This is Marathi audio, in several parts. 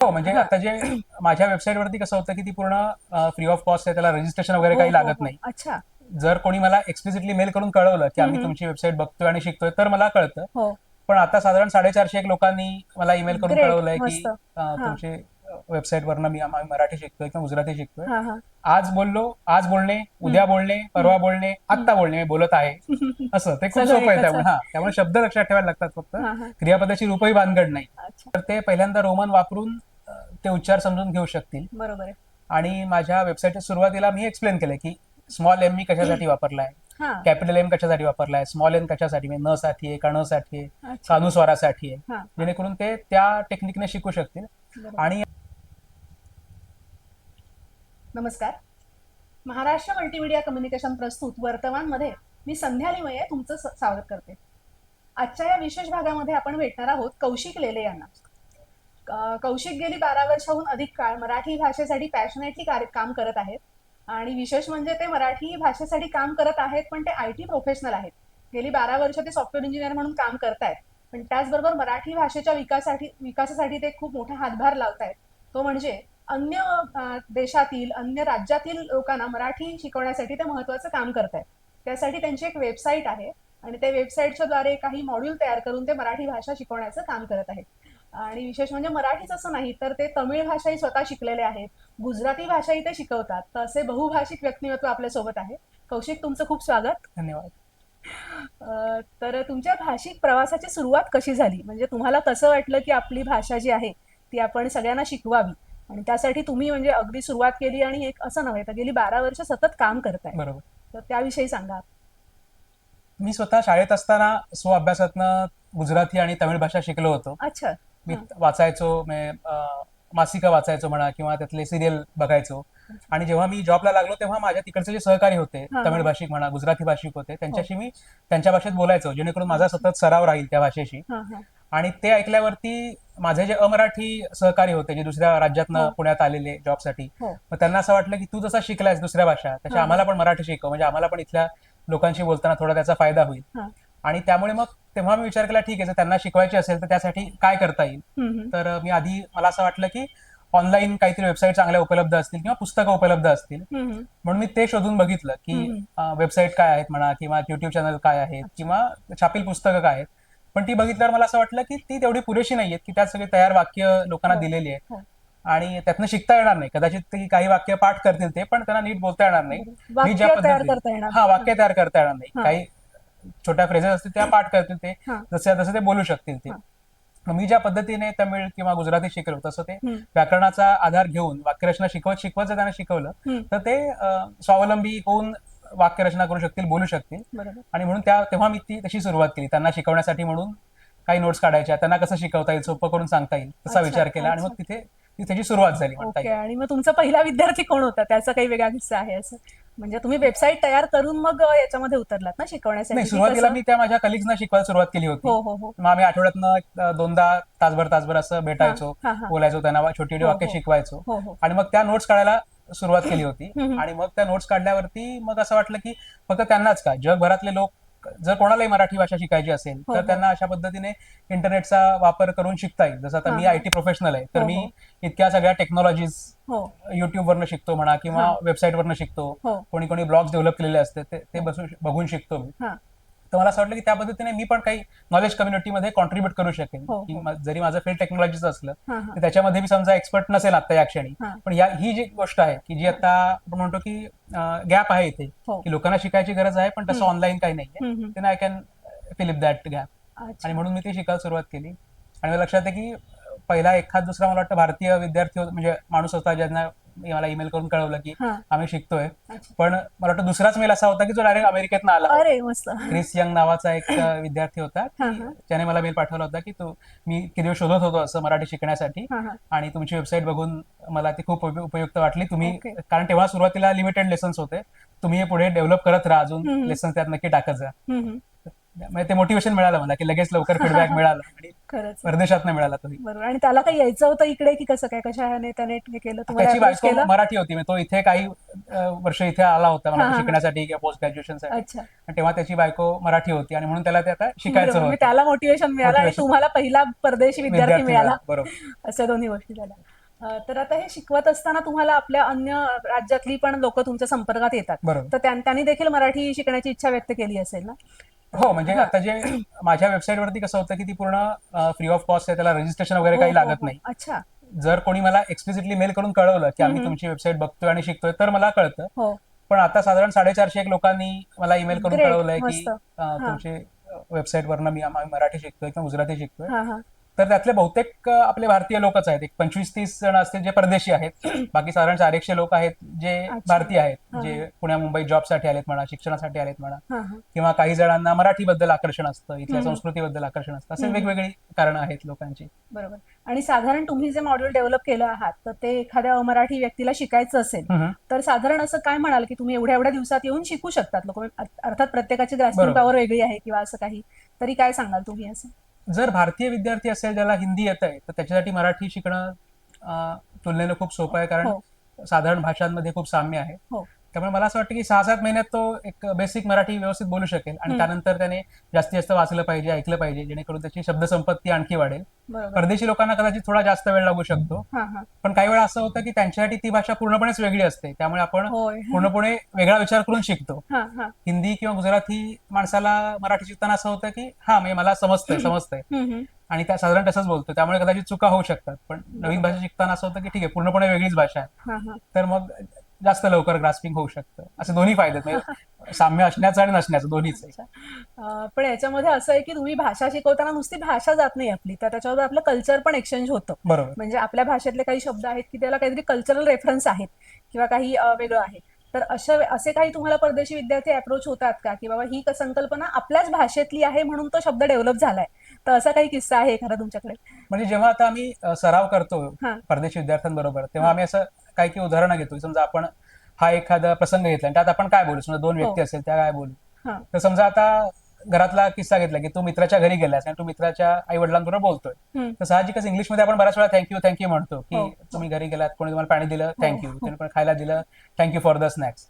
हो म्हणजे आता जे माझ्या वेबसाईट वरती कसं होतं की ती पूर्ण फ्री ऑफ कॉस्ट आहे त्याला रजिस्ट्रेशन वगैरे काही हो, हो, लागत हो. नाही. अच्छा. जर कोणी मला एक्सप्लिसिटली मेल करून कळवलं की आम्ही. तुमची वेबसाईट बघतोय आणि शिकतोय तर मला कळतं. पण आता साधारण साडेचारशे एक लोकांनी मला ईमेल करून कळवलंय की तुमची वेबसाईट वरनं मी आम्ही मराठी शिकतोय किंवा गुजराती शिकतोय. आज बोललो आज बोलणे उद्या बोलणे परवा बोलणे आत्ता बोलणे मी बोलत आहे. असं ते खूप सोपं आहे त्यामुळे हा. त्यामुळे शब्द लक्षात ठेवायला लागतात फक्त. क्रियापदाची रूपही भानगड नाही. तर ते पहिल्यांदा रोमन वापरून ते उच्चार समजून घेऊ शकतील. बरोबर आहे. आणि माझ्या वेबसाईटच्या सुरुवातीला मी एक्सप्लेन केलंय की स्मॉल एम मी कशासाठी वापरलाय हा. कॅपिटल एम कशासाठी वापरलाय स्मॉल एन कशासाठी म्हणजे न साठी आहे का न साठी आहे अच्छा. कानुस्वारासाठी आहे. हा. जेणेकरून ते त्या टेक्निकने शिकू शकतील. बरोबर. आणि नमस्कार. महाराष्ट्र मल्टीमीडिया कम्युनिकेशन प्रस्तुत वर्तमानमध्ये मी संध्या लिमये तुमचं स- स्वागत करते. आजच्या या विशेष भागामध्ये आपण भेटणार आहोत कौशिक लेले यांना. कौशिक गेली बारा वर्षाहून अधिक काळ मराठी भाषेसाठी पॅशनेटली कार्य काम करत आहेत. आणि विशेष म्हणजे ते मराठी भाषेसाठी काम करत आहेत पण ते आय टी प्रोफेशनल आहेत. गेली बारा वर्ष ते सॉफ्टवेअर इंजिनियर म्हणून काम करतायत. पण त्याचबरोबर मराठी भाषेच्या विकासासाठी विकासासाठी ते खूप मोठा हातभार लावतायत. तो म्हणजे अन्य देशातील अन्य राज्यातील लोकांना मराठी शिकवण्यासाठी ते महत्वाचं काम करतायत. त्यासाठी त्यांची एक वेबसाईट आहे. आणि त्या वेबसाईटच्या द्वारे काही मॉड्यूल तयार करून ते मराठी भाषा शिकवण्याचं काम करत आहेत. आणि विशेष म्हणजे मराठीच असं नाही तर ते तमिळ भाषाही स्वतः शिकलेले आहेत. गुजराती भाषाही ते शिकवतात. तर असे बहुभाषिक व्यक्तिमत्व आपल्यासोबत आहे. कौशिक तुमचं खूप स्वागत. धन्यवाद. तर तुमच्या भाषिक प्रवासाची सुरुवात कशी झाली? म्हणजे तुम्हाला कसं वाटलं की आपली भाषा जी आहे ती आपण सगळ्यांना शिकवावी? आणि त्यासाठी तुम्ही म्हणजे अगदी सुरुवात केली आणि एक असं नव्हे तर गेली बारा वर्ष सतत काम करताय. बरोबर. तर त्याविषयी सांगा. मी स्वतः शाळेत असताना स्व अभ्यासातनं गुजराती आणि तमिळ भाषा शिकलो होतो. अच्छा. मी हा. वाचायचो मासिकं वाचायचो म्हणा किंवा त्यातले सिरियल बघायचो आणि जेव्हा मी जॉबला लागलो तेव्हा माझ्या तिकडचे जे सहकारी होते हा, हा. तमिळ भाषिक म्हणा गुजराती भाषिक होते त्यांच्याशी मी त्यांच्या भाषेत बोलायचो जेणेकरून माझा सतत सराव राहील त्या भाषेशी हा हा आणि ते ऐकल्यावरती माझे जे अमराठी सहकारी होते जे दुसऱ्या राज्यातनं हो. पुण्यात आलेले जॉबसाठी हो. मग त्यांना असं वाटलं की तू जसा शिकलायस दुसऱ्या भाषा तशा हा. आम्हाला पण मराठी शिकव म्हणजे आम्हाला पण इथल्या लोकांशी बोलताना थोडा त्याचा फायदा होईल हा. आणि त्यामुळे मग तेव्हा मी विचार केला ठीक आहे जर त्यांना शिकवायची असेल तर त्यासाठी काय करता येईल. तर मी आधी मला असं वाटलं की ऑनलाईन काहीतरी वेबसाईट चांगल्या उपलब्ध असतील किंवा पुस्तकं उपलब्ध असतील. म्हणून मी ते शोधून बघितलं की. वेबसाईट काय आहेत म्हणा किंवा युट्यूब चॅनल काय आहेत किंवा छापील पुस्तकं काय आहेत पण ती बघितल्यावर मला असं वाटलं की ती तेवढी पुरेशी नाहीयेत की त्यात सगळी तयार वाक्य लोकांना हो. दिलेली आहेत हो. आणि त्यातनं शिकता येणार नाही कदाचित ते काही वाक्य पाठ करतील ते पण त्यांना नीट बोलता येणार नाही मी ज्या हा वाक्य तयार करता येणार नाही. काही छोट्या फ्रेजेस असतील त्या पाठ करतील ते. जसे जसे ते बोलू शकतील ते. मी ज्या पद्धतीने तमिळ किंवा गुजराती शिकलो तसं ते व्याकरणाचा आधार घेऊन वाक्यरचना शिकवत शिकवत जर त्यांना शिकवलं. तर ते स्वावलंबी होऊन वाक्यरचना करू शकतील बोलू शकतील. आणि म्हणून त्या तेव्हा मी ती तशी सुरुवात केली. त्यांना शिकवण्यासाठी म्हणून काही नोट्स काढायच्या त्यांना कसं शिकवता येईल सोपं करून सांगता येईल तसा विचार केला. आणि मग. तिथे ती त्याची सुरुवात झाली म्हणता ओके येईल. आणि मग तुमचा पहिला विद्यार्थी कोण होता? त्याचा काही वेगळा किस्सा आहे असं? म्हणजे तुम्ही वेबसाईट तयार करून मग अ, याच्यामध्ये उतरलात ना शिकवण्यासाठी? नाही की सुरुवातीला कसं? मी त्या माझ्या कलिग्सना शिकवायला सुरुवात केली होती. हो हो हो. मग आम्ही आठवड्यातनं अं, दोनदा तासभर तासभर असं भेटायचो हा, हा. बोलायचो त्यांना छोटी छोटी हो, वाक्य हो. शिकवायचो. हो हो. आणि मग त्या नोट्स काढायला सुरुवात केली होती. हम्म. आणि मग त्या नोट्स काढल्यावरती मग असं वाटलं की फक्त त्यांनाच का? जगभरातले लोक जर कोणालाही मराठी भाषा शिकायची असेल हो, तर हो. त्यांना अशा पद्धतीने इंटरनेटचा वापर करून शिकता येईल जसं आता मी हा. आय टी प्रोफेशनल आहे तर हो, मी हो. इतक्या सगळ्या टेक्नॉलॉजीज हो युट्यूब वरनं शिकतो म्हणा किंवा हा. वेबसाईट वरनं शिकतो हो कोणी कोणी ब्लॉग्स डेव्हलप केलेले असते ते ते बसून बघून शिकतो मी हा तर मला असं वाटलं की त्या पद्धतीने मी पण काही नॉलेज कम्युनिटीमध्ये कॉन्ट्रीब्युट करू शकेन हो, की हो. मा- जरी माझं फील्ड टेक्नॉलॉजीचं असलं हा हा तर त्याच्यामध्ये मी समजा एक्सपर्ट नसेल आता या क्षणी हा. पण या ही जी गोष्ट आहे की जी आता आपण म्हणतो की गॅप आहे इथे हो. की लोकांना शिकायची गरज आहे पण तसं हम्म. ऑनलाईन काही नाहीये hmm, hmm. then I can fill up that gap अच्छा आणि म्हणून मी ती शिकायला सुरुवात केली आणि मला लक्षात आहे की पहिला एखाद दुसरा मला वाटतं भारतीय विद्यार्थी होता- म्हणजे माणूस होता ज्यांना मी मला ईमेल करून कळवलं की हा. आम्ही शिकतोय. पण मला वाटतं दुसराच मेल असा होता की जो डायरेक्ट अमेरिकेतनं आला होता. अरे मस्त. क्रिस यंग नावाचा एक अ, विद्यार्थी होता हा हा. त्याने मला मेल पाठवला होता की तू मी किती दिवस शोधत होतो असं मराठी शिकण्यासाठी हा हा. आणि तुमची वेबसाईट बघून मला ती खूप उप- उपयुक्त वाटली. तुम्ही Okay. कारण तेव्हा सुरुवातीला लिमिटेड लेसन्स होते. तुम्ही हे पुढे डेव्हलप करत राहा. अजून हम्म. लेसन त्यात नक्की टाकत जा. हम्म, हम्म. म्हणजे ते मोटिवेशन मिळालं मला की लगेच लवकर फीडबॅक मिळाला. आणि खरंच. परदेशात मिळाला तोही बरोबर. आणि त्याला काही यायचं होतं इकडे की कसं काय कशा ह्याने त्याने हे केलं? तुम्हाला त्याची approach बायको केलं? मराठी होती म्हणजे तो इथे काही अं, वर्ष इथे आला होता मला हा. शिकण्यासाठी किंवा पोस्ट ग्रॅज्युएशनसाठी अच्छा. आणि तेव्हा त्याची बायको मराठी होती आणि म्हणून त्याला ते आता शिकायचं बरोबर. म्हणजे होतं. त्याला मोटिवेशन मिळालं आणि Motivation. तुम्हाला पहिला परदेशी विद्यार्थी मिळाला. बरोबर. अशा दोन्ही गोष्टी झाल्या. तर आता हे शिकवत असताना तुम्हाला आपल्या अन्य राज्यातली पण लोक तुमच्या संपर्कात येतात. बरोबर. तर त्यां- त्यांनी देखील मराठी शिकण्याची इच्छा व्यक्त केली असेल ना? हो म्हणजे हा. आता जे माझ्या वेबसाईट वरती कसं होतं की ती पूर्ण फ्री ऑफ कॉस्ट आहे त्याला रजिस्ट्रेशन वगैरे हो, काही हो, लागत हो. नाही. अच्छा. जर कोणी मला एक्सप्लिसिटली मेल करून कळवलं की आम्ही हम्म. तुमची वेबसाईट बघतोय आणि शिकतोय तर मला कळतं. हो. पण आता साधारण साडेचारशे एक लोकांनी मला ईमेल करून Great, कळवलंय की मस्त. अं, तुमची वेबसाईट वरनं मी आम्ही मराठी शिकतोय किंवा गुजराती शिकतोय. हा हा. तर त्यातले बहुतेक आपले भारतीय लोकच आहेत एक पंचवीस तीस जण असतील जे परदेशी आहेत बाकी साधारण चारशे लोक आहेत जे. भारतीय आहेत. जे पुण्या मुंबई जॉबसाठी आलेत म्हणा शिक्षणासाठी आलेत म्हणा किंवा काही जणांना मराठीबद्दल आकर्षण असतं इथल्या. संस्कृतीबद्दल आकर्षण असतं असे. वेगवेगळी कारणं आहेत लोकांची बरोबर आणि साधारण तुम्ही जे मॉड्यूल डेव्हलप केलं आहात तर ते एखाद्या अमराठी व्यक्तीला शिकायचं असेल. तर साधारण असं काय म्हणाल की तुम्ही एवढ्या एवढ्या दिवसात येऊन शिकू शकतात लोक अर्थात प्रत्येकाची ग्रास्पिंग. पॉवर वेगळी आहे किंवा असं काही तरी काय सांगाल तुम्ही असं जर भारतीय विद्यार्थी असेल ज्याला हिंदी येत आहे तर त्याच्यासाठी मराठी शिकणं तुलनेनं खूप सोपं आहे कारण हो. साधारण भाषांमध्ये खूप साम्य आहे हो. त्यामुळे मला असं वाटतं की सहा सात महिन्यात तो एक बेसिक मराठी व्यवस्थित बोलू शकेल. आणि. त्यानंतर त्याने जास्तीत जास्त वाचलं पाहिजे ऐकलं पाहिजे जेणेकरून त्याची शब्दसंपत्ती आणखी वाढेल. परदेशी लोकांना कदाचित थोडा जास्त वेळ लागू शकतो. पण काही वेळा असं होतं की त्यांच्यासाठी ती भाषा पूर्णपणेच वेगळी असते. त्यामुळे आपण पूर्णपणे वेगळा विचार करून शिकतो. हिंदी किंवा गुजराती माणसाला मराठी शिकताना असं होतं की हा म्हणजे मला समजतंय समजतंय. आणि त्या साधारण तसंच बोलतो. त्यामुळे कदाचित चुका होऊ शकतात. पण नवीन भाषा शिकताना असं होतं की ठीक आहे पूर्णपणे वेगळीच भाषा आहे. तर मग जास्त लवकर ग्रास्पिंग होऊ शकतं. असे दोन्ही फायदे आहेत. म्हणजे साम्य असण्याचं आणि नसण्याचं दोन्हीच आहे. पण याच्यामध्ये असं आहे की तुम्ही भाषा शिकवताना नुसती भाषा जात नाही आपली. तर त्याच्यावर आपलं कल्चर पण एक्सचेंज होतं. बरोबर. म्हणजे आपल्या भाषेतले काही शब्द आहेत की त्याला काहीतरी कल्चरल रेफरन्स आहेत किंवा काही वेगळं आहे. तर अशा असे काही तुम्हाला परदेशी विद्यार्थी अप्रोच होतात का? की बाबा ही संकल्पना आपल्याच भाषेतली आहे म्हणून तो शब्द डेव्हलप झालाय. तर असा काही किस्सा आहे एखादा तुमच्याकडे? म्हणजे जेव्हा आता आम्ही सराव करतो. परदेशी विद्यार्थ्यांबरोबर तेव्हा आम्ही असं काही काही उदाहरणं घेतो समजा आपण हा एखादा प्रसंग घेतला आणि त्यात आपण काय बोलू समजा दोन व्यक्ती हो. असेल त्या काय बोलू. तर समजा आता घरातला किस्सा घेतला की तू मित्राच्या घरी गेलास आणि तू मित्राच्या आई वडिलांबरोबर बोलतोय. तर साहजिकच इंग्लिशमध्ये आपण बऱ्याच वेळा थँक्यू थँक्यू म्हणतो की हो. तुम्ही घरी गेलात कोणी तुम्हाला पाणी दिलं थँक्यू हो. त्याने पण खायला दिलं थँक्यू फॉर द स्नॅक्स.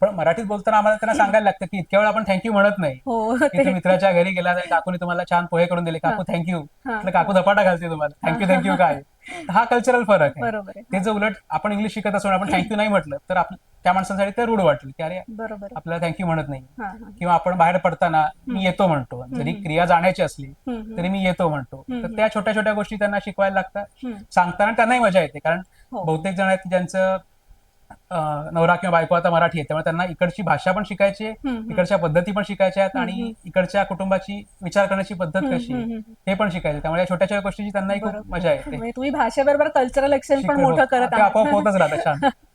पण मराठीत बोलताना आम्हाला त्यांना सांगायला लागतं की इतक्या वेळ आपण थँक्यू म्हणत नाही. हो की ते तुम्ही मित्राच्या घरी गेला आणि काकूने तुम्हाला छान पोहे करून दिले. काकू थँक्यू. म्हटलं काकू धपाटा घालते तुम्हाला. थँक्यू थँक्यू काय? हा कल्चरल फरक आहे. ते जर उलट आपण इंग्लिश शिकत आणि आपण थँक्यू नाही म्हटलं तर त्या माणसांसाठी ते रूढ वाटेल की अरे आपल्याला थँक्यू म्हणत नाही. किंवा आपण बाहेर पडताना मी येतो म्हणतो. जरी. क्रिया जाण्याची असली. तरी मी येतो म्हणतो. तर त्या छोट्या छोट्या गोष्टी त्यांना शिकवायला लागतात. सांगताना त्यांनाही मजा येते. कारण हो. बहुतेक जण आहेत ज्यांचं नवरा किंवा बायको आता मराठी आहे त्यामुळे त्यांना इकडची भाषा पण शिकायची. इकडच्या पद्धती पण शिकायच्या आहेत आणि इकडच्या कुटुंबाची विचार करण्याची पद्धत कशी. हे पण शिकायचं त्यामुळे या छोट्या छोट्या गोष्टीची त्यांनाही खूप. मजा येते म्हणजे तुम्ही भाषेबरोबर कल्चरल एक्सचेंज पण मोठं करत आपोआप होतच राहतं छान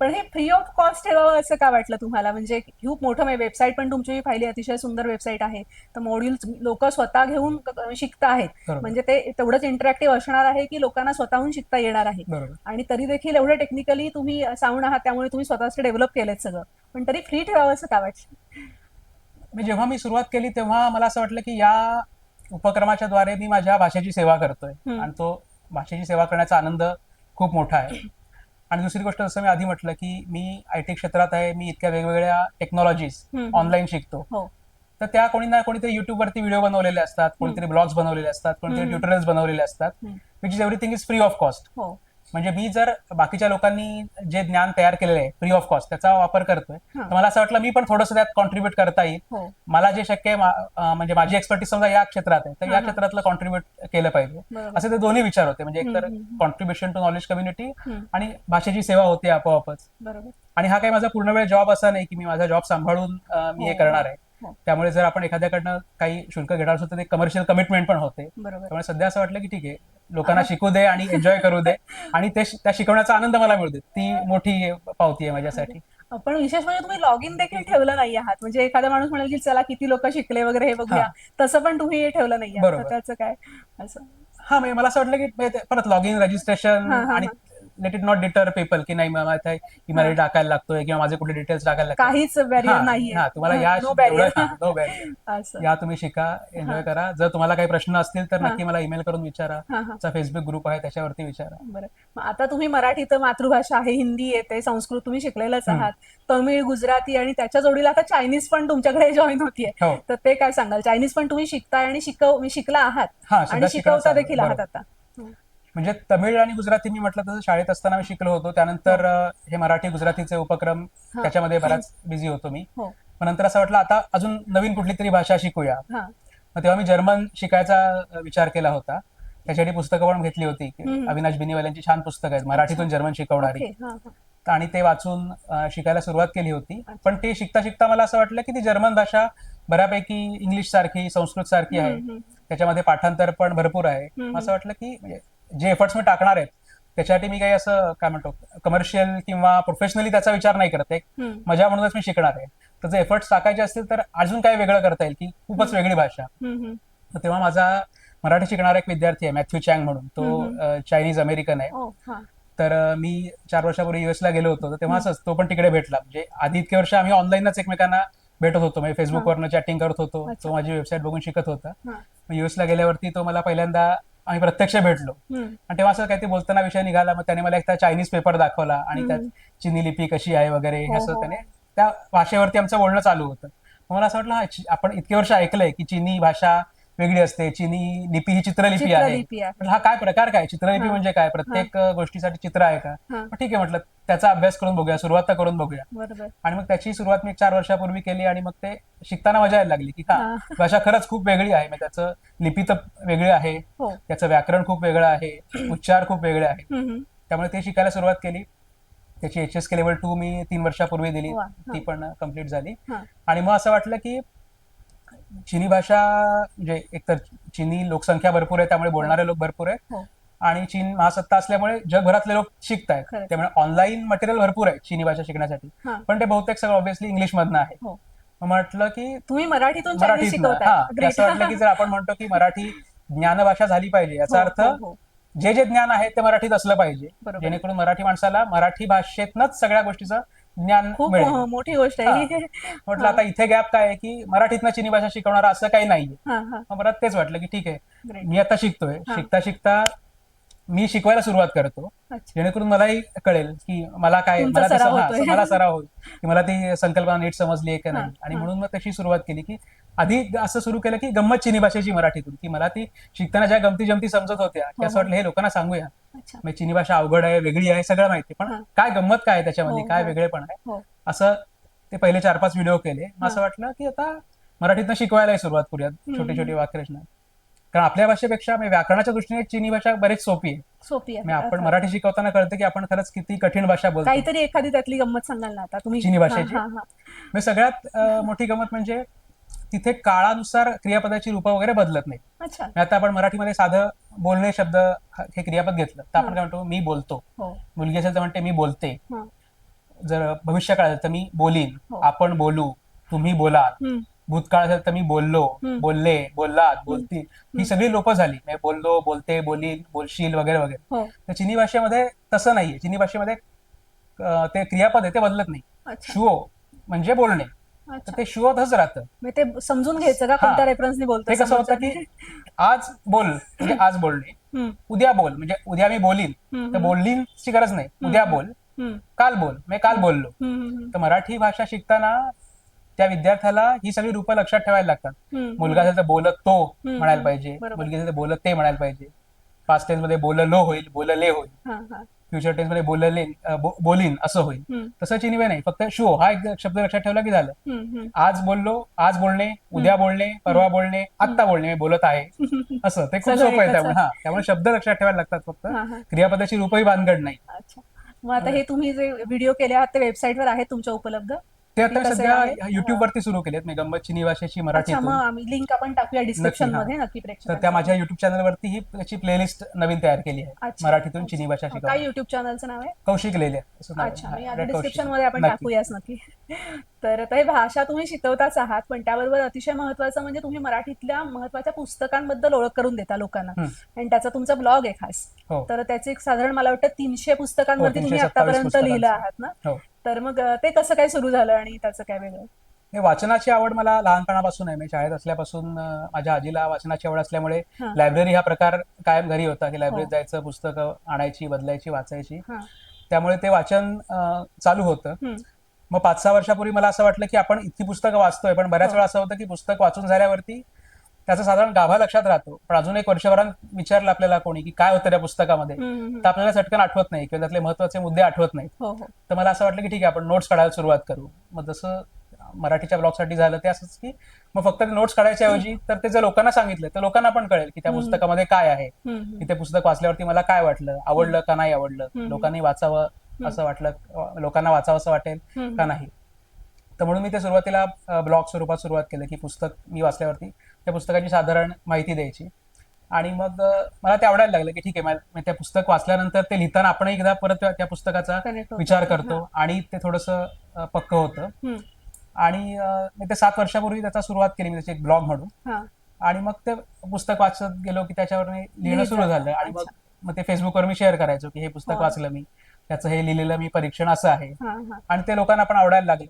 पण हे फ्री ऑफ कॉस्ट ठेवावं असं का वाटलं तुम्हाला? म्हणजे खूप मोठं वेबसाईट पण तुमची पाहिली अतिशय सुंदर वेबसाईट आहे. तर मॉड्यूल लोक स्वतः घेऊन शिकता आहेत. म्हणजे ते तेवढंच इंटरॅक्टिव्ह असणार आहे की लोकांना स्वतःहून शिकता येणार आहे. आणि तरी देखील एवढं टेक्निकली तुम्ही साऊंड आहात त्यामुळे तुम्ही स्वतःच डेव्हलप केलेत सगळं. पण तरी फ्री ठेवावं असं का वाटतं मी जेव्हा मी सुरुवात केली तेव्हा मला असं वाटलं की या उपक्रमाच्या द्वारे मी माझ्या भाषेची सेवा करतोय. आणि तो भाषेची सेवा करण्याचा आनंद खूप मोठा आहे. आणि दुसरी गोष्ट जसं मी आधी म्हटलं की मी आय टी क्षेत्रात आहे मी इतक्या वेगवेगळ्या टेक्नॉलॉजीज. ऑनलाईन शिकतो हो तर त्या कोणी ना कोणीतरी युट्यूब वरती व्हिडिओ बनवलेले असतात कोणीतरी ब्लॉग्स बनवलेले असतात कोणीतरी. ट्युटोरियल्स बनवलेले असतात. Which is everything is free of cost म्हणजे मी जर बाकीच्या लोकांनी जे ज्ञान तयार केलेलं आहे फ्री ऑफ कॉस्ट त्याचा वापर करतोय. तर मला असं वाटलं मी पण थोडंसं त्यात कॉन्ट्रीब्युट करता येईल हो मला जे शक्य आहे म्हणजे माझी एक्सपर्टीज समजा या क्षेत्रात आहे तर या. क्षेत्रातलं कॉन्ट्रीब्युट केलं पाहिजे असे ते दोन्ही विचार होते म्हणजे एकतर. Contribution to knowledge community. आणि भाषेची सेवा होते आपोआपच आणि हा काही माझा पूर्ण वेळ जॉब असा नाही की मी माझा जॉब सांभाळून मी हे हो. करणार आहे. त्यामुळे जर आपण एखाद्याकडनं काही शुल्क घेणार असतो तर ते कमर्शियल कमिटमेंट पण होते. त्यामुळे सध्या असं वाटलं की ठीक आहे लोकांना शिकू दे आणि एन्जॉय करू दे. आणि ते त्या शिकवण्याचा आनंद मला मिळू दे. ती मोठी पावती आहे माझ्यासाठी. पण विशेष म्हणजे तुम्ही लॉग इन देखील ठेवलं नाही आहात. म्हणजे एखादा माणूस म्हणेल की चला किती लोक शिकले वगैरे हे बघूया. तसं पण तुम्ही हे ठेवलं नाही बरोबर. त्याचं काय? असं. हा म्हणजे मला असं वाटलं की परत लॉग इन रजिस्ट्रेशन आणि let it not deter people की नाही मला इथे ईमेल टाकायला लागतोय किंवा माझे कुठे डिटेल्स टाकायला लागतात काहीच बॅरियर हा, नाहीये. हा, तुम्हाला या असं. या तुम्ही शिका एन्जॉय हा. करा. जर तुम्हाला काही प्रश्न असतील तर हा. नक्की मला ईमेल करून विचारा. हा हा. आमचा फेसबुक ग्रुप आहे त्याच्यावरती विचारा. बरं. मग आता तुम्ही मराठी तर मातृभाषा आहे हिंदी येते संस्कृत तुम्ही शिकलेलंच. आहात. तमिळ गुजराती आणि त्याच्या जोडीला आता चायनीज पण तुमच्याकडे जॉईन होतीये. हो. तर ते काय सांगाल? चायनीज पण तुम्ही शिकताय आणि शिकव शिकला आहात. हा आणि सध्या शिकवता. देखील आहात. आता. म्हणजे तमिळ आणि गुजराती मी म्हटलं तसं शाळेत असताना मी शिकलो होतो. त्यानंतर अं, हे मराठी गुजरातीचे उपक्रम हा. त्याच्यामध्ये बराच बिझी होतो मी. हो. मग नंतर असं वाटलं आता अजून नवीन कुठली तरी भाषा शिकूया. हा. मग तेव्हा मी जर्मन शिकायचा विचार केला होता. त्यासाठी पुस्तकं पण घेतली होती. अविनाश बिनीवाल्यांची छान पुस्तकं आहेत. मराठीतून जर्मन शिकवणारी. हा हा. आणि ते वाचून शिकायला सुरुवात केली होती. पण ते शिकता शिकता मला असं वाटलं की ती जर्मन भाषा बऱ्यापैकी इंग्लिश सारखी संस्कृत सारखी आहे. त्याच्यामध्ये पाठांतर पण भरपूर आहे. असं वाटलं की म्हणजे जे एफर्ट्स मी टाकणार आहेत त्याच्यासाठी मी काही असं काय म्हणतो कमर्शियल किंवा प्रोफेशनली त्याचा विचार नाही करत हम्म, मजा म्हणूनच मी शिकणार आहे. तर जर एफर्ट्स टाकायचे असतील तर अजून काय वेगळं करता येईल की खूपच वेगळी भाषा. तेव्हा माझा मराठी शिकणारा एक विद्यार्थी आहे मॅथ्यू चँग म्हणून. तो चायनीज अमेरिकन आहे. तर मी चार वर्षापूर्वी युएसला गेलो होतो. तर तेव्हा असंच तो पण तिकडे भेटला. म्हणजे आधी इतके वर्ष आम्ही ऑनलाईनच एकमेकांना भेटत होतो. म्हणजे फेसबुकवरनं चॅटिंग करत होतो. तो माझी वेबसाईट बघून शिकत होता. युएसला गेल्यावरती तो मला पहिल्यांदा आम्ही प्रत्यक्ष भेटलो आणि तेव्हा असं काहीतरी बोलताना विषय निघाला मग त्याने मला एक चायनीज पेपर दाखवला आणि त्यात. चिनी लिपी कशी आहे वगैरे हे असं हो. त्याने त्या भाषेवरती आमचं बोलणं चालू होतं मला असं वाटलं आपण इतके वर्ष ऐकलंय की चिनी भाषा वेगळी असते. चिनी लिपी ही चित्रलिपी आहे. चित्रलिपी आहे. म्हटलं, हा काय प्रकार काय? चित्रलिपी हा. म्हणजे काय? प्रत्येक गोष्टीसाठी चित्र आहे का? हा. मग ठीक आहे म्हटलं. त्याचा अभ्यास करून बघूया. सुरुवात तर करून बघूया. बरोबर. आणि मग त्याची सुरुवात मी चार वर्षापूर्वी केली आणि मग ते शिकताना मजा यायला लागली की हा हा. भाषा खरंच खूप वेगळी आहे. म्हणजे त्याचं लिपी तर वेगळी आहे. हो. त्याचं व्याकरण खूप वेगळं आहे. उच्चार खूप वेगळे हम्म, हम्म. त्यामुळे ते शिकायला सुरुवात केली. त्याची H S K level two मी तीन वर्षापूर्वी दिली. वा, ती पण कंप्लीट झाली. हा. आणि मग असं वाटलं की चिनी भाषा म्हणजे एकतर चिनी लोकसंख्या भरपूर आहे त्यामुळे बोलणारे लोक भरपूर आहेत. हो. आणि चीन महासत्ता असल्यामुळे जगभरातले लोक शिकत आहेत खरंच. त्यामुळे ऑनलाईन मटेरियल भरपूर आहे चिनी भाषा शिकण्यासाठी. पण ते बहुतेक सगळं ऑब्व्हियसली इंग्लिश मधनं आहे. हो. म्हटलं की तुम्ही मराठीतून हा. Great. असं वाटलं की जर आपण म्हणतो की मराठी ज्ञानभाषा झाली पाहिजे याचा हो, अर्थ. जे जे ज्ञान आहे ते मराठीत असलं पाहिजे. जेणेकरून मराठी माणसाला मराठी भाषेतनच सगळ्या गोष्टीचं ज्ञान खूप मिळेल. मोठी गोष्ट आहे. म्हटलं आता इथे गॅप काय आहे की मराठीतनं चिनी भाषा शिकवणारा असं काही नाहीये. मग परत तेच वाटलं की ठीक आहे. मी आता शिकतोय. शिकता शिकता मी शिकवायला सुरुवात करतो जेणेकरून मलाही कळेल की मला काय तुमचा मला ते सराव सम- हा, होतोय. मला सराव होईल की मला ती संकल्पना नीट समजली आहे का हा, नाही आणि हा. म्हणून मग तशी सुरुवात केली की आधी असं सुरू केलं की गंमत चिनी भाषेची मराठीतून की मला ती शिकताना ज्या गमती जमती समजत होत्या की हो, असं हो. वाटलं हे लोकांना सांगूया अच्छा म्हणजे चिनी भाषा अवघड आहे वेगळी आहे सगळं माहिती पण हा. काय गंमत काय आहे त्याच्यामध्ये हो, काय हो. वेगळेपण आहे हो असं ते पहिले चार पाच व्हिडिओ केले मग असं हा. वाटलं की आता मराठीतनं शिकवायलाही सुरुवात करूयात छोटी हम्म. छोटी वाक्यरचना कारण आपल्या भाषेपेक्षा म्हणजे व्याकरणाच्या दृष्टीने चिनी भाषा बरीच सोपी आहे. सोपी आहे. म्हणजे आपण मराठी शिकवताना कळतं की आपण खरंच किती कठीण भाषा बोलतो. काहीतरी एखादी त्यातली गंमत सांगाल ना आता? तुम्ही चिनी भाषेची? हा, हा, हा. म्हणजे सगळ्यात अं, मोठी गमत म्हणजे तिथे काळानुसार क्रियापदाची रूप वगैरे बदलत नाही अच्छा. म्हणजे आता आपण मराठीमध्ये साधं बोलणे शब्द ह- हे क्रियापद घेतलं तर आपण. काय म्हणतो मी बोलतो. हो. मुलगी असेल तर म्हणते मी बोलते. हा. जर भविष्यकाळ असेल तर मी बोलीन. हो. आपण बोलू तुम्ही बोलाल. हम्म, भूतकाळ असेल तर मी बोललो. बोलले बोललात बोलतील. ही सगळी लोप झाली. म्हणजे बोललो बोलते बोलील बोलशील वगैरे वगैरे. हो. तर चिनी भाषेमध्ये तसं नाहीये. चिनी भाषेमध्ये ते क्रियापद आहे ते बदलत नाही. शुओ म्हणजे बोलणे. तर ते शुओतच राहतं. म्हणजे ते समजून घ्यायचं का. कोणत्या रेफरन्सने बोलतो ते कसं होतं की आज बोल म्हणजे आज बोलणे. उद्या बोल म्हणजे उद्या मी बोलीन. तर बोललीची गरज नाही. उद्या बोल. काल बोल. मी काल बोललो. तर मराठी भाषा शिकताना त्या विद्यार्थ्याला ही सगळी रूपं लक्षात ठेवायला लागतात. मुलगा असेल तर बोलत तो म्हणायला पाहिजे. मुलगी असेल तर बोलत ते म्हणायला पाहिजे. पास्ट टेन्समध्ये बोललो होईल बोलले होईल. फ्युचर टेन्समध्ये बोलले बोलीन असं होईल. तसं चिनिवे नाही. फक्त शो हा एक शब्द लक्षात ठेवला की झालं. आज बोललो आज बोलणे उद्या बोलणे परवा बोलणे आत्ता बोलणे मी बोलत आहे. असं ते खूप सोपं आहे त्यामुळे हा. त्यामुळे शब्द लक्षात ठेवायला लागतात फक्त. क्रियापदाची रूपही भानगड नाही. मग आता हे तुम्ही जे व्हिडिओ केले आहात ते वेबसाईटवर आहेत तुमच्या उपलब्ध? ते आता सध्या? युट्यूब वरती सुरू केलेत मी गंमत चिनी भाषेची अच्छा मराठीतून मग आम्ही लिंक आपण टाकूया डिस्क्रिप्शन हा. मध्ये नक्की तर प्रेक्षकांसाठी. त्या माझ्या युट्यूब चॅनल वरती ही त्याची प्लेलिस्ट नवीन तयार केली आहे अच्छा. मराठीतून चिनी भाषा काय शिकवणे युट्यूब चॅनलचं नाव आहे कौशिक लेले असं नाव आहे. अच्छा हा, मी आता डिस्क्रिप्शन. मध्ये आपण नक्की. टाकूयाच नक्की तर आता हे भाषा तुम्ही शिकवताच आहात पण त्याबरोबर अतिशय महत्वाचं म्हणजे तुम्ही मराठीतल्या महत्त्वाच्या पुस्तकांबद्दल ओळख करून देता लोकांना. आणि त्याचा तुमचा ब्लॉग आहे खास हो तर त्याचे एक साधारण मला वाटतं तीनशे पुस्तकांवरती हो, तुम्ही 327 आतापर्यंत लिहिलं. आहात ना हो तर मग ते कसं काय सुरू झालं आणि त्याचं काय वेगळं हे वाचनाची आवड मला लहानपणापासून आहे मी शाळेत असल्यापासून माझ्या आजीला वाचनाची आवड असल्यामुळे. लायब्ररी हा प्रकार कायम घरी होता की लायब्ररीत हो. जायचं पुस्तकं आणायची बदलायची वाचायची त्यामुळे ते वाचन चालू होतं. मग पाच सहा वर्षापूर्वी मला असं वाटलं की आपण इतकी पुस्तकं वाचतोय पण बऱ्याच हो. वेळा असं होतं की पुस्तक वाचून झाल्यावरती त्याचा साधारण गाभा लक्षात राहतो. पण अजून एक वर्षभरात विचारलं आपल्याला कोणी की काय होतं त्या पुस्तकामध्ये? तर आपल्याला चटकन आठवत नाही किंवा त्यातले महत्त्वाचे मुद्दे आठवत नाहीत. हो हो. तर मला असं वाटलं की ठीक आहे आपण नोट्स काढायला सुरुवात करू. मग जसं मराठीच्या ब्लॉगसाठी झालं ते असंच की मग फक्त नोट्स काढायच्या ऐवजी तर ते जर लोकांना सांगितलं तर लोकांना पण कळेल की त्या. पुस्तकामध्ये काय आहे. की ते पुस्तक वाचल्यावरती मला काय वाटलं? आवडलं का नाही आवडलं. लोकांनी वाचावं असं वाटलं लोकांना वाचावं असं वाटेल. का नाही? तर म्हणून मी ते सुरुवातीला ब्लॉग स्वरूपात सुरुवात केलं की पुस्तक मी वाचल्यावरती त्या पुस्तकाची साधारण माहिती द्यायची आणि मग मला ते आवडायला लागलं की ठीक आहे मला- मी त्या पुस्तक वाचल्यानंतर ते लिहिताना आपण एकदा परत त्या- पुस्तकाचा. विचार करतो आणि ते थोडंसं पक्क होतं. आणि मी ते सात वर्षापूर्वी त्याचा सुरुवात केली मी त्याची एक ब्लॉग म्हणून आणि मग ते पुस्तक वाचत गेलो की त्याच्यावर मी लिहिणं सुरू. झालं आणि मग मग ते फेसबुकवर मी शेअर करायचो की हे पुस्तक. वाचलं मी त्याचं हे लिहिलेलं मी परीक्षण असं आहे आणि ते लोकांना पण आवडायला लागले.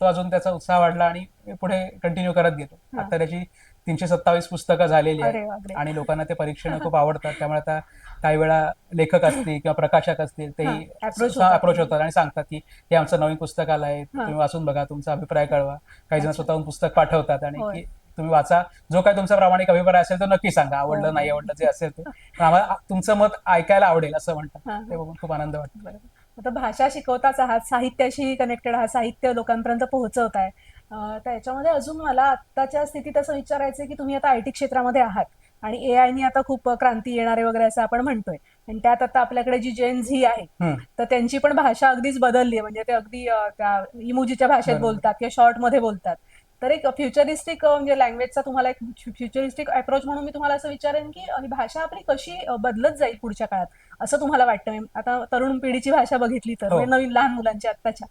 तो अजून त्याचा उत्साह वाढला आणि पुढे कंटिन्यू करत गेलो. आता त्याची तीनशे सत्तावीस पुस्तकं झालेली अरे आहेत. आणि लोकांना ते परीक्षण खूप आवडतात त्यामुळे आता काही वेळा लेखक असतील किंवा प्रकाशक असतील तेही हा, approach होतात. अप्रोच होतात आणि सांगतात की हे आमचं नवीन पुस्तक आलं आहे हा. तुम्ही वाचून बघा तुमचा अभिप्राय कळवा काही जण अच्छा. स्वतःहून पुस्तक पाठवतात आणि होय. की तुम्ही वाचा जो काही तुमचा प्रामाणिक अभिप्राय असेल तो नक्की सांगा हो. आवडलं नाही आवडलं जे असेल ते पण आम्हाला तुमचं मत ऐकायला आवडेल असं म्हणतात हा, ते बघून खूप आनंद वाटतो बरोबर. आता भाषा शिकवताच आहात साहित्याशी कनेक्टेड आहात साहित्य लोकांपर्यंत पोहोचवताय अं, त्याच्यामध्ये अजून मला आत्ताच्या स्थितीत असं विचारायचं की तुम्ही आता आय टी क्षेत्रामध्ये आहात आणि ए आयनी आता खूप क्रांती येणारे वगैरे असं आपण म्हणतोय आणि त्यात आता आपल्याकडे जी जेन झी आहे. तर त्यांची पण भाषा अगदीच बदलली आहे म्हणजे ते अगदी त्या इमोजीच्या भाषेत. बोलतात किंवा शॉर्टमध्ये बोलतात तर एक फ्युचरिस्टिक म्हणजे लँग्वेजचा तुम्हाला एक फ्युचरिस्टिक अप्रोच म्हणून मी तुम्हाला असं विचारेन की ही भाषा आपली कशी बदलत जाईल पुढच्या काळात असं तुम्हाला वाटतं आता तरुण पिढीची भाषा बघितली तर हो. म्हणजे नवीन लहान मुलांची आत्ताच्या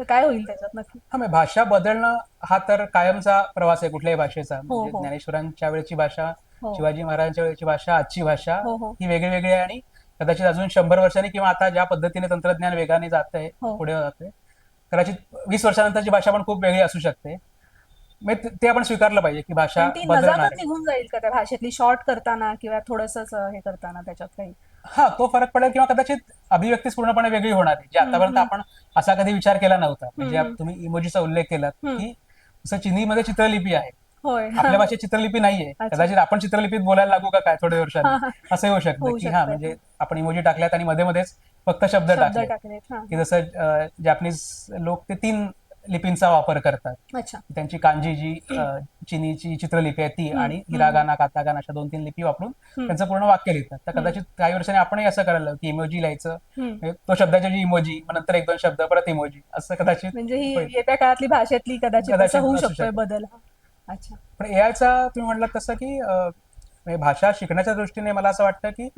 तर काय होईल त्याच्यात नक्की हा भाषा बदलणं हा तर कायमचा प्रवास आहे कुठल्याही भाषेचा हो, म्हणजे हो. ज्ञानेश्वरांच्या वेळची भाषा हो शिवाजी महाराजांच्या वेळची भाषा आजची भाषा हो हो ही वेगळी वेगळी आहे आणि कदाचित अजून शंभर वर्षांनी किंवा आता ज्या पद्धतीने तंत्रज्ञान वेगाने जात आहे हो. पुढे जात आहे कदाचित वीस वर्षानंतरची भाषा पण खूप वेगळी असू शकते म्हणजे ते- ते आपण स्वीकारलं पाहिजे की भाषा पण ती बदलणार नजाकत आहे. निघून जाईल का त्या भाषेतली शॉर्ट करताना किंवा थोडस हे करताना त्याच्यात काही हा तो फरक पडेल किंवा कदाचित अभिव्यक्तीच पूर्णपणे वेगळी होणार आहे. जे आतापर्यंत. आपण असा कधी विचार केला नव्हता. म्हणजे तुम्ही इमोजीचा उल्लेख हम्म. की जसं चिनीमध्ये चित्रलिपी आहे. आपल्या भाषेत चित्रलिपी नाहीये. कदाचित आपण चित्रलिपीत बोलायला लागू का काय? थोड्या वर्षांनी असं होऊ शकतं की हा. म्हणजे आपण इमोजी टाकल्यात आणि मध्ये मध्येच फक्त शब्द टाकले. की जसं जॅपनीज लोक ते तीन लिपींचा वापर करतात अच्छा त्यांची कांजी जी चिनीची चित्रलिपी आहे ती आणि. हिरागाना कातागाना अशा दोन तीन लिपी वापरून. त्यांचं पूर्ण वाक्य लिहितात तर कदाचित काही वर्षांनी आपणही असं करायला की इमोजी लिहायचं. म्हणजे तो शब्दाच्या जी इमोजी मग नंतर एक दोन शब्द परत इमोजी असं कदाचित म्हणजे ही. येत्या काळातली भाषेतली कदाचित होऊ शकतोय शकतं. बदल. अच्छा पण एआयचा तुम्ही म्हणलात तसं की म्हणजे भाषा शिकण्याच्या दृष्टीने मला असं वाटतं की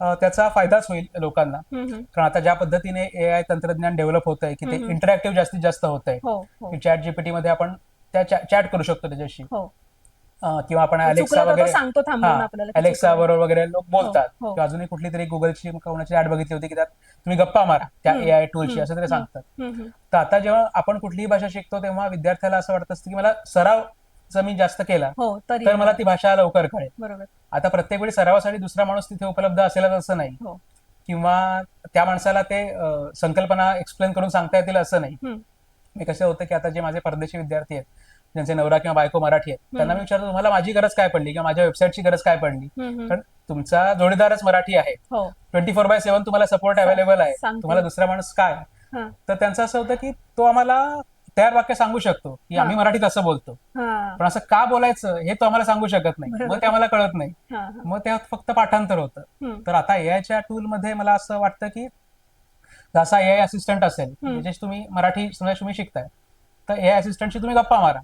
त्याचा फायदाच होईल लोकांना. कारण आता ज्या पद्धतीने ए आय तंत्रज्ञान डेव्हलप होत आहे की ते. इंटरॅक्टिव्ह जास्तीत जास्त होत आहे हो हो की चॅट जीपीटी मध्ये आपण त्या चॅट करू शकतो त्याच्याशी हो किंवा आपण अलेक्सा वगैरे हा, अलेक्सा. बरोबर वगैरे लोक बोलतात हो, हो. किंवा अजूनही कुठली तरी गुगलची कोणाची ऍड बघितली होती की त्यात तुम्ही गप्पा मारा त्या. ए आय हम्म. असं तरी. सांगतात. तर आता जेव्हा आपण कुठलीही भाषा शिकतो तेव्हा विद्यार्थ्याला असं वाटत असतं की मला सराव जर मी जास्त केला हो तरी मला ती भाषा लवकर कळेल. बरोबर. आता प्रत्येक वेळी सरावासाठी दुसरा माणूस तिथे उपलब्ध असेलच असं नाही. हो. किंवा त्या माणसाला ते संकल्पना एक्सप्लेन करून सांगता येतील असं नाही. मी कसं होतं की आता जे माझे परदेशी विद्यार्थी आहेत ज्यांचे नवरा किंवा बायको मराठी आहेत त्यांना मी विचारतो तुम्हाला माझी गरज काय पडली किंवा माझ्या वेबसाईटची गरज काय पडली. कारण तुमचा जोडीदारच मराठी आहे. हो. ट्वेंटी फोर बाय सेव्हन तुम्हाला सपोर्ट अवेलेबल आहे. तुम्हाला दुसरा माणूस काय? तर त्यांचं असं होतं की तो आम्हाला तयार वाक्य सांगू शकतो की आम्ही मराठीत असं बोलतो. पण असं का बोलायचं हे तो आम्हाला सांगू शकत नाही. मग ते आम्हाला कळत नाही. मग ते फक्त पाठांतर होतं. तर आता एआयच्या टूल मध्ये मला असं वाटतं की जसा एआय असिस्टंट असेल. म्हणजे तुम्ही मराठी समजा तुम्ही शिकताय तर ए असिस्टंटशी तुम्ही गप्पा मारा.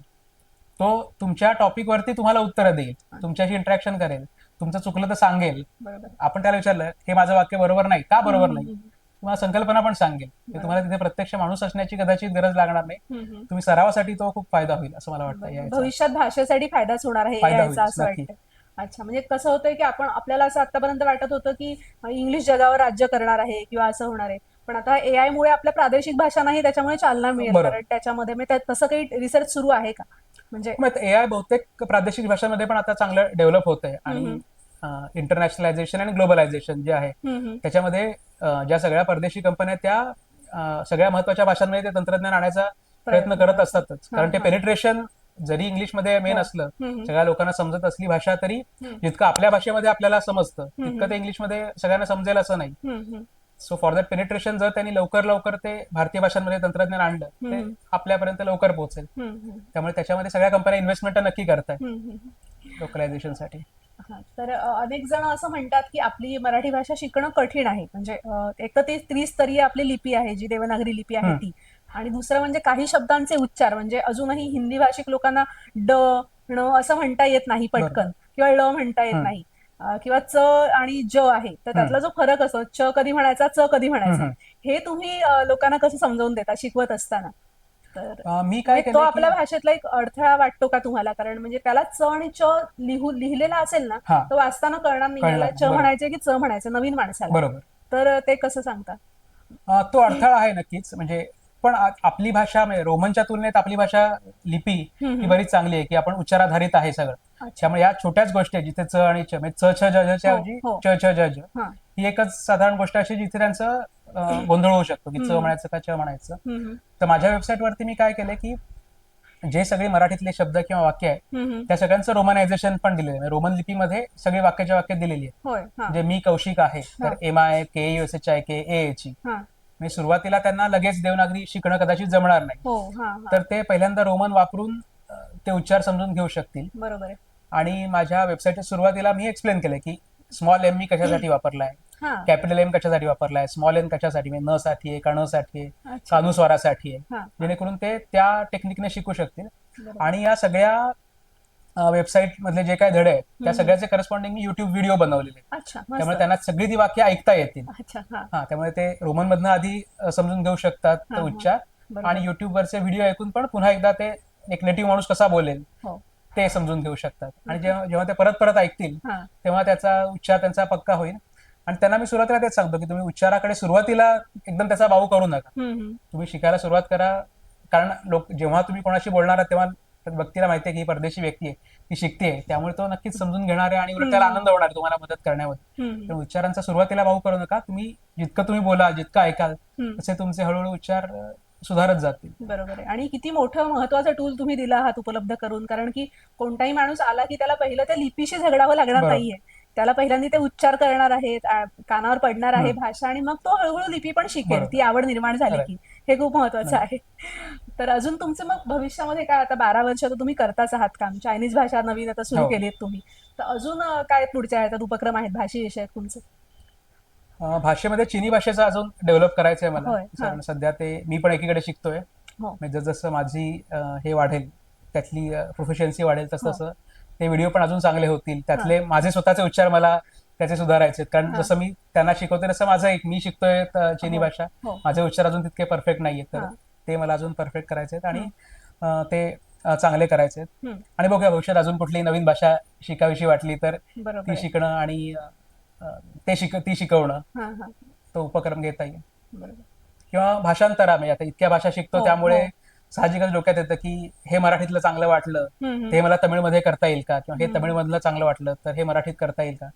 तो तुमच्या टॉपिक वरती तुम्हाला उत्तरं देईल. तुमच्याशी इंटरॅक्शन करेल. तुमचं चुकलं तर सांगेल. आपण त्याला विचारलं हे माझं वाक्य बरोबर नाही? का बरोबर नाही? तुम्हाला संकल्पना पण सांगेल की तुम्हाला तिथे प्रत्यक्ष माणूस असण्याची कदाचित गरज लागणार नाही. तुम्ही सरावासाठी तो खूप फायदा होईल असं मला वाटतं. भविष्यात भाषेसाठी फायदाच होणार आहे असं. वाटतं अच्छा म्हणजे कसं होतंय की आपण आपल्याला असं आतापर्यंत वाटत होतं की इंग्लिश जगावर राज्य करणार आहे किंवा असं होणार आहे पण आता एआय मुळे आपल्या प्रादेशिक भाषांनाही त्याच्यामुळे चालना मिळेल. कारण त्याच्यामध्ये म्हणजे तसं काही रिसर्च सुरू आहे का म्हणजे मग ए आय बहुतेक प्रादेशिक भाषांमध्ये पण आता चांगलं डेव्हलप होत आहे आणि इंटरनॅशनलायझेशन आणि ग्लोबलायझेशन जे आहे. त्याच्यामध्ये ज्या सगळ्या परदेशी कंपन्या त्या सगळ्या महत्त्वाच्या भाषांमध्ये ते तंत्रज्ञान आणण्याचा प्रयत्न करत असतातच कारण ते. पेनिट्रेशन जरी इंग्लिशमध्ये मेन हो. असलं सगळ्या लोकांना समजत असली भाषा तरी. जितकं आपल्या भाषेमध्ये आपल्याला समजतं. तितकं ते इंग्लिशमध्ये सगळ्यांना समजेल असं नाही. सो फॉर दॅट पेनिट्रेशन जर त्यांनी लवकर लवकर ते भारतीय भाषांमध्ये तंत्रज्ञान आणलं ते. आपल्यापर्यंत लवकर पोहोचेल. त्यामुळे त्याच्यामध्ये सगळ्या कंपन्या इन्व्हेस्टमेंट नक्की करतायत. लोकलायझेशनसाठी तर अनेक जण असं म्हणतात की आपली मराठी भाषा शिकणं कठीण आहे. म्हणजे एक तर ती त्रिस्तरीय आपली लिपी आहे जी देवनागरी लिपी आहे. ती. आणि दुसरं म्हणजे काही शब्दांचे उच्चार म्हणजे अजूनही हिंदी भाषिक लोकांना ड ण असं म्हणता येत नाही पटकन किंवा ळ म्हणता येत. नाही. किंवा च आणि ज आहे. तर त्यातला जो फरक असतो च कधी म्हणायचा च कधी म्हणायचा. हे तुम्ही लोकांना कसं समजावून देता शिकवत असताना? तर मी काय म्हणजे तो आपल्या भाषेतला एक अडथळा वाटतो का तुम्हाला? कारण म्हणजे त्याला च आणि च लिहू लिहिलेला असेल ना तो वाचताना कळणार नाही च. म्हणायचे की च म्हणायचं नवीन माणसाला. बरोबर. तर ते कसं सांगता? तो अडथळा आहे नक्कीच. म्हणजे पण आपली भाषा म्हणजे रोमनच्या तुलनेत आपली भाषा लिपी ही. बरीच चांगली आहे की आपण उच्चाराधारित आहे सगळं. त्यामुळे या छोट्याच गोष्टी आहेत जिथे च आणि च म्हणजे च छ ज ज हो, हो. च हा एकच साधारण गोष्ट अशी जिथे त्यांचं गोंधळ होऊ शकतो की च. म्हणायचं का च म्हणायचं. तर माझ्या वेबसाईटवरती मी काय केलं की जे सगळे मराठीतले शब्द किंवा वाक्य आहे. त्या सगळ्यांचं रोमनायझेशन पण दिलेलं आहे. म्हणजे रोमन लिपीमध्ये सगळी वाक्याच्या वाक्य दिलेली आहे म्हणजे मी कौशिक आहे तर. M I K S H I K A H म्हणजे सुरुवातीला त्यांना लगेच देवनागरी शिकणं कदाचित जमणार नाही. हो तर ते पहिल्यांदा रोमन वापरून ते उच्चार समजून घेऊ शकतील. बरोबर आहे. आणि माझ्या वेबसाईटच्या सुरुवातीला मी एक्सप्लेन केलं की स्मॉल एम मी कशासाठी वापरलाय. हा. कॅपिटल एम कशासाठी वापरलाय? स्मॉल एन कशासाठी? म्हणजे न साठी आहे का न साठी आहे? अच्छा. कानुस्वारासाठी आहे? हा. जेणेकरून ते त्या टेक्निकने शिकू शकतील. बरोबर. आणि या सगळ्या वेबसाईट मधले जे काही धडे आहेत त्या हम्म. सगळ्याचे करस्पॉन्डिंग मी युट्यूब व्हिडिओ बनवलेले आहेत. अच्छा त्यामुळे मस्त त्यांना सगळी ती वाक्य ऐकता येतील. अच्छा हा. हा त्यामुळे ते रोमन मधनं आधी अ, समजून घेऊ शकतात हा, तो हा. उच्चार. बरोबर. आणि युट्यूब वरचे व्हिडिओ ऐकून पण पुन्हा एकदा ते एक नेटिव्ह माणूस कसा बोलेल हो. ते समजून घेऊ शकतात. आणि जेव्हा जेव्हा ते परत परत ऐकतील हा. तेव्हा त्याचा उच्चार त्यांचा पक्का होईल. आणि त्यांना मी सुरुवातीला तेच सांगतो की तुम्ही उच्चाराकडे सुरुवातीला एकदम त्याचा भाऊ करू नका. तुम्ही शिकायला सुरुवात करा. कारण लोक जेव्हा तुम्ही कोणाशी बोलणार आहात तेव्हा त्या व्यक्तीला माहिती आहे की ही परदेशी व्यक्ती आहे ती शिकते त्यामुळे तो नक्कीच समजून घेणार आहे आणि त्याला आनंद होणार आहे तुम्हाला मदत करण्यामध्ये तर उच्चारांचा सुरुवातीला भाऊ करू नका. तुम्ही जितकं तुम्ही बोला जितकं ऐकाल. तसे तुमचे हळूहळू उच्चार सुधारत जातील. बरोबर आहे. आणि किती मोठं महत्त्वाचा टूल तुम्ही दिला आहात उपलब्ध करून. कारण की कोणताही माणूस आला की त्याला पहिलं त्या लिपीशी झगडावं लागणार. नाहीये. त्याला पहिल्यांदा ते उच्चार करणार आहेत कानावर पडणार आहे. भाषा आणि मग तो हळूहळू लिपी पण शिकेल. ती आवड निर्माण झाली. की हे खूप महत्वाचं आहे तर अजून तुमचं मग भविष्यामध्ये काय आता बारा वर्ष तर तुम्ही करताच आहात काम चायनीज भाषा नवीन आता सुरू हो. केली आहेत तुम्ही तर अजून काय पुढच्या ह्याच्यात उपक्रम आहेत भाषेविषयक तुमचे भाषेमध्ये चिनी भाषेचा अजून डेव्हलप करायचं आहे मला. कारण सध्या ते मी पण एकीकडे शिकतोय हो म्हणजे जसं माझी हे वाढेल त्यातली प्रोफिशियन्सी वाढेल तसं हो. तसं ते व्हिडिओ पण अजून चांगले होतील त्यातले माझे स्वतःचे उच्चार मला त्याचे सुधारायचे. कारण. जसं मी त्यांना शिकवते तसं माझं एक मी शिकतोय चिनी हो. भाषा हो माझे उच्चार अजून तितके परफेक्ट नाहीयेत तर. ते मला अजून परफेक्ट करायचे आहेत आणि ते चांगले करायचे. आणि बघूया भविष्यात अजून कुठली नवीन भाषा शिकावीशी वाटली तर ती. शिकणं आणि ते शिक ती शिकवणं तो उपक्रम घेता येईल किंवा भाषांतरा म्हणजे आता इतक्या भाषा शिकतो हो, त्यामुळे. साहजिकच डोक्यात येतं की हे मराठीतलं चांगलं वाटलं. ते मला तमिळमध्ये करता येईल का? किंवा हे. तमिळमधलं चांगलं वाटलं तर हे मराठीत करता येईल का?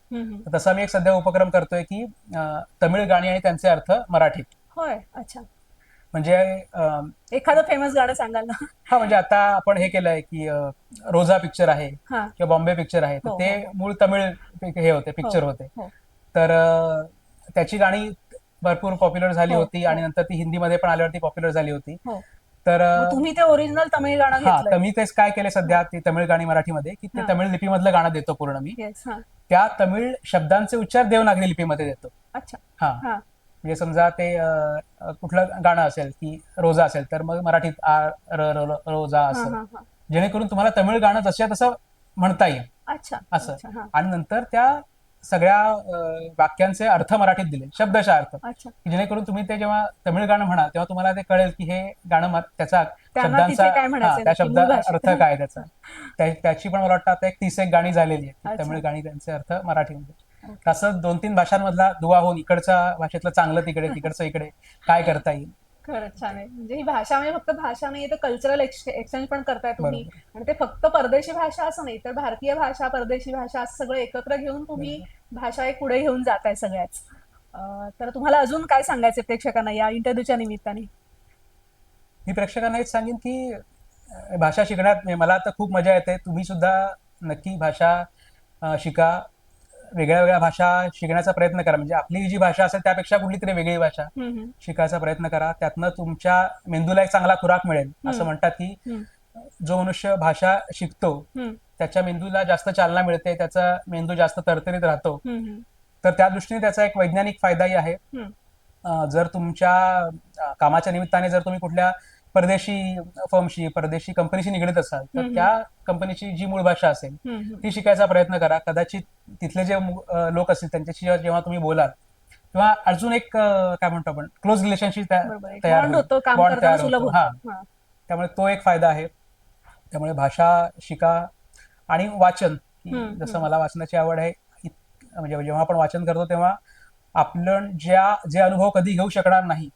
तसा मी एक सध्या उपक्रम करतोय की तमिळ गाणी आणि त्यांचे अर्थ मराठीत. होय अच्छा. म्हणजे एखादं फेमस गाणं सांगाल ना? हा म्हणजे आता आपण हे केलंय की रोजा पिक्चर आहे हा. किंवा बॉम्बे पिक्चर आहे. तर हो, ते हो, मूळ तमिळ हे होते पिक्चर हो, होते. हो. तर त्याची गाणी भरपूर पॉप्युलर झाली हो, होती आणि हो. नंतर ती हिंदीमध्ये पण आल्यावरती पॉप्युलर झाली होती. हो. तर मग तुम्ही ते ओरिजिनल तमिळ गाणं हा तर मी तेच काय केले सध्या ती तमिळ गाणी मराठीमध्ये की ते हा. तमिळ लिपीमधलं गाणं देतो पूर्ण मी. येस हा. त्या तमिळ शब्दांचे उच्चार देवनागरी लिपीमध्ये देतो. अच्छा. हा. हा. म्हणजे समजा ते अं, अं, कुठलं गाणं असेल की रोजा असेल तर मग मराठीत आ र र र- रोजा हा, असं. हा, हा. जेणेकरून तुम्हाला तमिळ गाणं जसं तसं म्हणता येईल. अच्छा असं. अच्छा, हा. आणि नंतर त्या सगळ्या वाक्यांचे अर्थ मराठीत दिले. शब्दशः अर्थ. जेणेकरून तुम्ही ते जेव्हा तमिळ गाणं म्हणाल तेव्हा तुम्हाला ते कळेल की हे गाणं त्याचा हा, त्या शब्दा. अर्थ काय त्याचा? त्या- त्याची पण मला वाटतं आता एक तीस एक गाणी झालेली आहेत. अच्छा. तमिळ गाणी त्यांचे अर्थ मराठीमध्ये. असं दोन तीन भाषांमधला दुवा होऊन इकडच्या भाषेतलं चांगलं तिकडे तिकडचं इकडे काय करता येईल? खरंच छान आहे. म्हणजे ही भाषा म्हणजे फक्त भाषा नाही तर कल्चरल एक्सचेंज पण करताय तुम्ही. आणि ते फक्त परदेशी भाषा असं नाही तर भारतीय भाषा परदेशी भाषा असं सगळं एकत्र घेऊन तुम्ही भाषा एक पुढे घेऊन जाताय सगळ्याच. तर तुम्हाला अजून काय सांगायचं प्रेक्षकांना या इंटरव्ह्यूच्या निमित्ताने? मी प्रेक्षकांना हेच सांगेन की भाषा शिकण्यात म्हणजे मला तर खूप मजा येते. तुम्ही सुद्धा नक्की भाषा शिका. वेगळ्या वेगळ्या भाषा शिकण्याचा प्रयत्न करा. म्हणजे आपली जी भाषा असेल त्यापेक्षा कुठली तरी वेगळी भाषा शिकायचा प्रयत्न करा. त्यातनं तुमच्या मेंदूला एक चांगला खुराक मिळेल. असं म्हणतात की जो मनुष्य भाषा शिकतो त्याच्या मेंदूला जास्त चालना मिळते त्याचा मेंदू जास्त तरतरीत राहतो तर त्या दृष्टीने त्याचा एक वैज्ञानिक फायदाही आहे. जर तुमच्या कामाच्या निमित्ताने जर तुम्ही कुठल्या परदेशी फर्मशी परदेशी कंपनीशी निगडीत असाल तर. त्या कंपनीची जी मूळ भाषा असेल. ती शिकायचा प्रयत्न करा कदाचित तिथले जे लोक असतील त्यांच्याशी जेव्हा तुम्ही बोलाल तेव्हा अजून एक काय म्हणतो आपण क्लोज रिलेशनशिप. तयार. होतं हा. त्यामुळे तो एक फायदा आहे त्यामुळे भाषा शिका आणि वाचन जसं. मला वाचनाची आवड आहे म्हणजे जेव्हा आपण वाचन करतो तेव्हा आपलं ज्या जे अनुभव कधी घेऊ शकणार नाही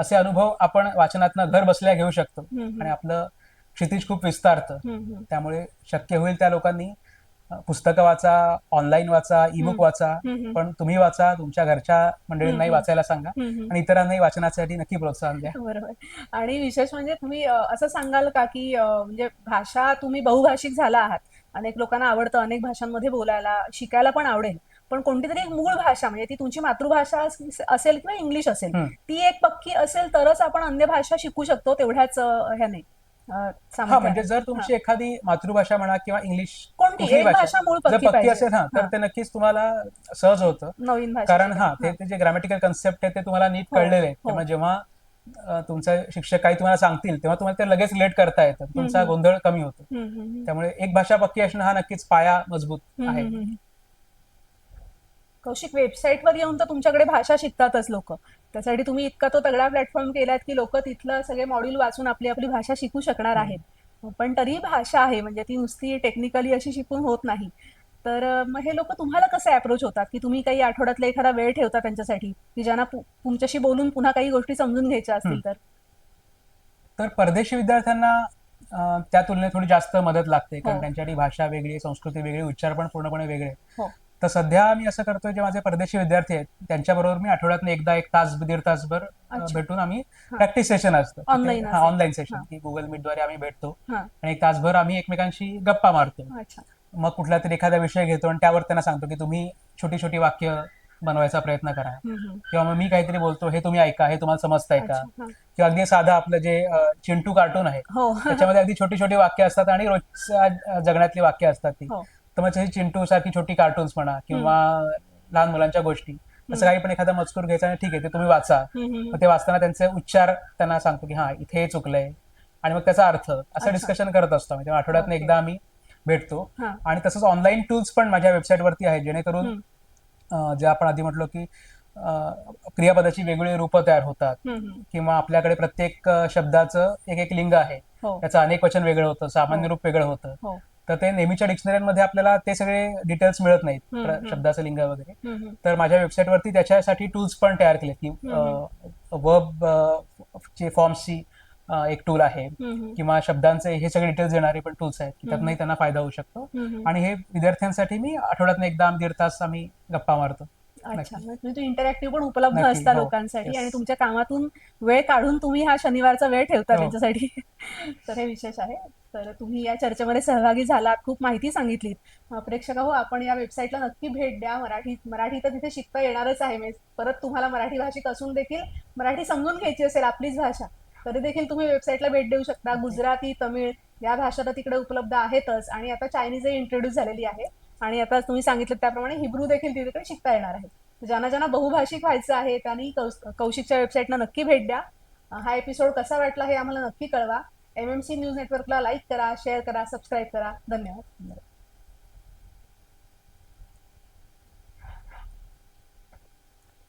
असे अनुभव आपण वाचनातनं घर बसल्या घेऊ शकतो. आणि आपलं क्षितिज खूप विस्तारतं. त्यामुळे शक्य होईल त्या लोकांनी पुस्तकं वाचा ऑनलाईन वाचा ईबुक हम्म. वाचा. पण तुम्ही वाचा तुमच्या घरच्या मंडळींनाही. वाचायला सांगा. आणि इतरांनाही वाचनासाठी नक्की प्रोत्साहन द्या. बरोबर. आणि विशेष म्हणजे तुम्ही असं सांगाल का की म्हणजे भाषा तुम्ही बहुभाषिक झाला आहात. अनेक लोकांना आवडतं अनेक भाषांमध्ये बोलायला शिकायला पण आवडेल. पण कोणती तरी एक मूळ भाषा म्हणजे ती तुमची मातृभाषा अस- असेल किंवा इंग्लिश असेल. ती एक पक्की असेल तरच आपण अन्य भाषा शिकू शकतो तेवढ्याच ह्याने हा. म्हणजे जर तुमची एखादी मातृभाषा म्हणा किंवा इंग्लिश कोणती भाषा मूळ पक्की असेल हा तर. ते नक्कीच तुम्हाला सहज होतं नवीन कारण हा. ते जे ग्रॅमॅटिकल कन्सेप्ट आहे ते तुम्हाला नीट हो, कळलेले आहे हो. त्यामुळे जेव्हा तुमचा शिक्षक काही तुम्हाला सांगतील तेव्हा तुम्हाला ते लगेच रिलेट करता येतं तुमचा. गोंधळ कमी होतो. त्यामुळे एक भाषा पक्की असणं हा नक्कीच पाया मजबूत आहे. कौशिक वेबसाईटवर येऊन तर तुमच्याकडे भाषा शिकतातच लोक. त्यासाठी तुम्ही इतका तो तगडा प्लॅटफॉर्म केलात की लोक तिथलं सगळे मॉड्यूल वाचून आपली आपली भाषा शिकू शकणार आहेत. पण तरी भाषा आहे म्हणजे ती नुसती टेक्निकली अशी शिकून होत नाही. तर मग हे लोक तुम्हाला कसं अप्रोच होतात? की तुम्ही काही आठवड्यातला एखादा वेळ ठेवता त्यांच्यासाठी? की ज्यांना तुमच्याशी बोलून पुन्हा काही गोष्टी समजून घ्यायच्या असतील. तर? तर परदेशी विद्यार्थ्यांना त्या तुलनेत थोडी जास्त मदत लागते. कारण हो. त्यांच्यासाठी भाषा वेगळी संस्कृती वेगळी उच्चार पण पूर्णपणे वेगळे. हो. तर सध्या मी असं करतोय जे माझे परदेशी विद्यार्थी आहेत त्यांच्याबरोबर मी आठवड्यातनं एकदा एक तास दीड तासभर. भेटून आम्ही. प्रॅक्टिस सेशन असतं हा. ऑनलाईन. सेशन की गुगल मीटद्वारे आम्ही भेटतो आणि एक तासभर आम्ही एकमेकांशी गप्पा मारतो मग कुठला तरी एखादा विषय घेतो आणि त्यावर त्यांना सांगतो की तुम्ही छोटी छोटी वाक्य बनवायचा प्रयत्न करा. किंवा मग मी काहीतरी बोलतो हे तुम्ही ऐका हे तुम्हाला समजतंय का. किंवा अगदी साधं आपलं जे चिंटू कार्टून आहे हो त्याच्यामध्ये अगदी छोटी छोटी वाक्य असतात आणि रोजच्या जगण्यातली वाक्य असतात ती हो तर मग चिंटू सारखी छोटी कार्टून्स म्हणा किंवा लहान मुलांच्या गोष्टी असं काही पण एखादा मजकूर घ्यायचा आणि ठीक आहे ते तुम्ही वाचा. ते वाचताना त्यांचे उच्चार त्यांना सांगतो की हा इथे हे चुकलंय. आणि मग त्याचा अर्थ असं. डिस्कशन करत असतो आठवड्यातनं ओके. एकदा आम्ही भेटतो. आणि तसंच ऑनलाईन टूल्स पण माझ्या वेबसाईटवरती आहेत जेणेकरून जे आपण आधी म्हटलो की क्रियापदाची वेगवेगळी रूपं तयार होतात. किंवा आपल्याकडे प्रत्येक शब्दाचं एक एक लिंग आहे. हो. त्याचं अनेक वचन वेगळं होतं सामान्य हो. रूप वेगळं होतं. हो. तर ते नेहमीच्या डिक्शनरीमध्ये आपल्याला ते सगळे डिटेल्स मिळत नाहीत. शब्दाचं लिंग वगैरे. तर माझ्या वेबसाईटवरती त्याच्यासाठी टूल्स पण तयार केले की वर्ब चे फॉर्म्सची एक टूल आहे. किंवा शब्दांचे हे सगळे डिटेल्स देणारे पण टूल्स आहेत त्यातनंही त्यांना फायदा होऊ शकतो. आणि हे विद्यार्थ्यांसाठी मी आठवड्यातनं एकदा दीड तास आम्ही गप्पा मारतो. म्हणजे इंटरॅक्टिव्ह पण उपलब्ध नक्की, असता हो. लोकांसाठी. आणि तुमच्या कामातून वेळ काढून तुम्ही हा शनिवारचा वेळ ठेवता हो. त्यांच्यासाठी तर हे विशेष आहे तर तुम्ही या चर्चेमध्ये सहभागी झालात खूप माहिती सांगितलीत. प्रेक्षक हो आपण या वेबसाईटला नक्की भेट द्या. मराठी मराठी तर तिथे शिकता येणारच आहे. म्हणजे परत तुम्हाला मराठी भाषिक असून देखील मराठी समजून घ्यायची असेल आपलीच भाषा तरी देखील तुम्ही वेबसाईटला भेट देऊ शकता. गुजराती तमिळ या भाषा तर तिकडे उपलब्ध आहेतच. आणि आता चायनीजही इंट्रोड्यूस झालेली आहे. आणि आता तुम्ही सांगितलं त्याप्रमाणे हिब्रू देखील तिकडे शिकता येणार आहे. ज्यांना ज्यांना बहुभाषिक व्हायचं आहे त्यांनी कौश- कौशिकच्या वेबसाईटला नक्की भेट द्या. हा एपिसोड कसा वाटला हे आम्हाला नक्की कळवा. एम एम सी न्यूज नेटवर्कला लाईक करा शेअर करा सबस्क्राईब करा. धन्यवाद.